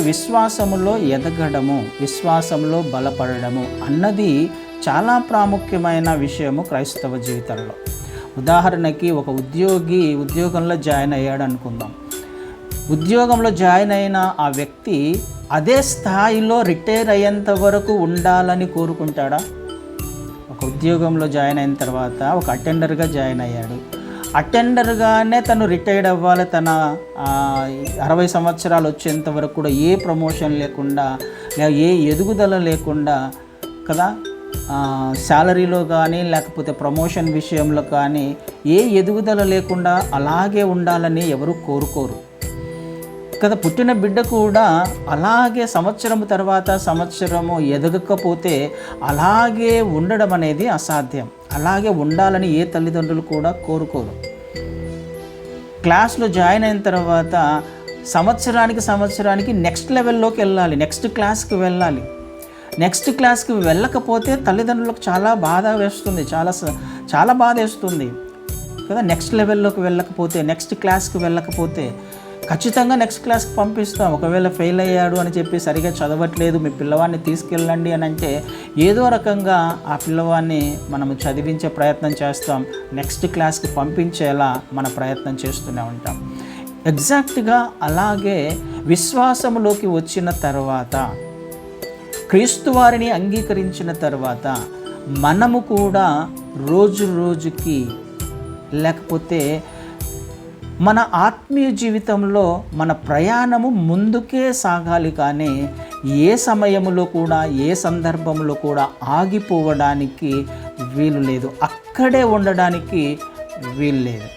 విశ్వాసములో ఎదగడము విశ్వాసంలో బలపడము అన్నది చాలా ప్రాముఖ్యమైన విషయము క్రైస్తవ జీవితంలో. ఉదాహరణకి ఒక ఉద్యోగి ఉద్యోగంలో జాయిన్ అయ్యాడు అనుకుందాం ఉద్యోగంలో జాయిన్ అయిన ఆ వ్యక్తి అదే స్థాయిలో రిటైర్ అయ్యేంత వరకు ఉండాలని కోరుకుంటాడా? ఒక ఉద్యోగంలో జాయిన్ అయిన తర్వాత ఒక అటెండర్గా జాయిన్ అయ్యాడు. అటెండర్గానే తను రిటైర్డ్ అవ్వాలి. తన అరవై సంవత్సరాలు వచ్చేంత వరకు కూడా ఏ ప్రమోషన్ లేకుండా ఏ ఎదుగుదల లేకుండా కదా శాలరీలో కానీ లేకపోతే ప్రమోషన్ విషయంలో కానీ ఏ ఎదుగుదల లేకుండా అలాగే ఉండాలని ఎవరు కోరుకోరు. కదా పుట్టిన బిడ్డ కూడా అలాగే సంవత్సరం తర్వాత సంవత్సరము ఎదగకపోతే అలాగే ఉండడం అనేది అసాధ్యం. అలాగే ఉండాలని ఏ తల్లిదండ్రులు కూడా కోరుకోరు. క్లాస్లో జాయిన్ అయిన తర్వాత సంవత్సరానికి సంవత్సరానికి నెక్స్ట్ లెవెల్లోకి వెళ్ళాలి నెక్స్ట్ క్లాస్కి వెళ్ళాలి. నెక్స్ట్ క్లాస్కి వెళ్ళకపోతే తల్లిదండ్రులకు చాలా బాధ వేస్తుంది చాలా చాలా బాధ వేస్తుంది. కదా నెక్స్ట్ లెవెల్లోకి వెళ్ళకపోతే నెక్స్ట్ క్లాస్కి వెళ్ళకపోతే ఖచ్చితంగా నెక్స్ట్ క్లాస్కి పంపిస్తాం. ఒకవేళ ఫెయిల్ అయ్యాడు అని చెప్పి సరిగా చదవట్లేదు మీ పిల్లవాడిని తీసుకెళ్ళండి అని అంటే ఏదో రకంగా ఆ పిల్లవాడిని మనం చదివించే ప్రయత్నం చేస్తాం. నెక్స్ట్ క్లాస్కి పంపించేలా మన ప్రయత్నం చేస్తూనే ఉంటాం. ఎగ్జాక్ట్గా అలాగే విశ్వాసంలోకి వచ్చిన తర్వాత క్రీస్తు వారిని అంగీకరించిన తర్వాత మనము కూడా రోజు రోజుకి లేకపోతే మన ఆత్మీయ జీవితంలో మన ప్రయాణము ముందుకే సాగాలి కానీ ఏ సమయంలో కూడా ఏ సందర్భంలో కూడా ఆగిపోవడానికి వీలు లేదు. అక్కడే ఉండడానికి వీలు లేదు.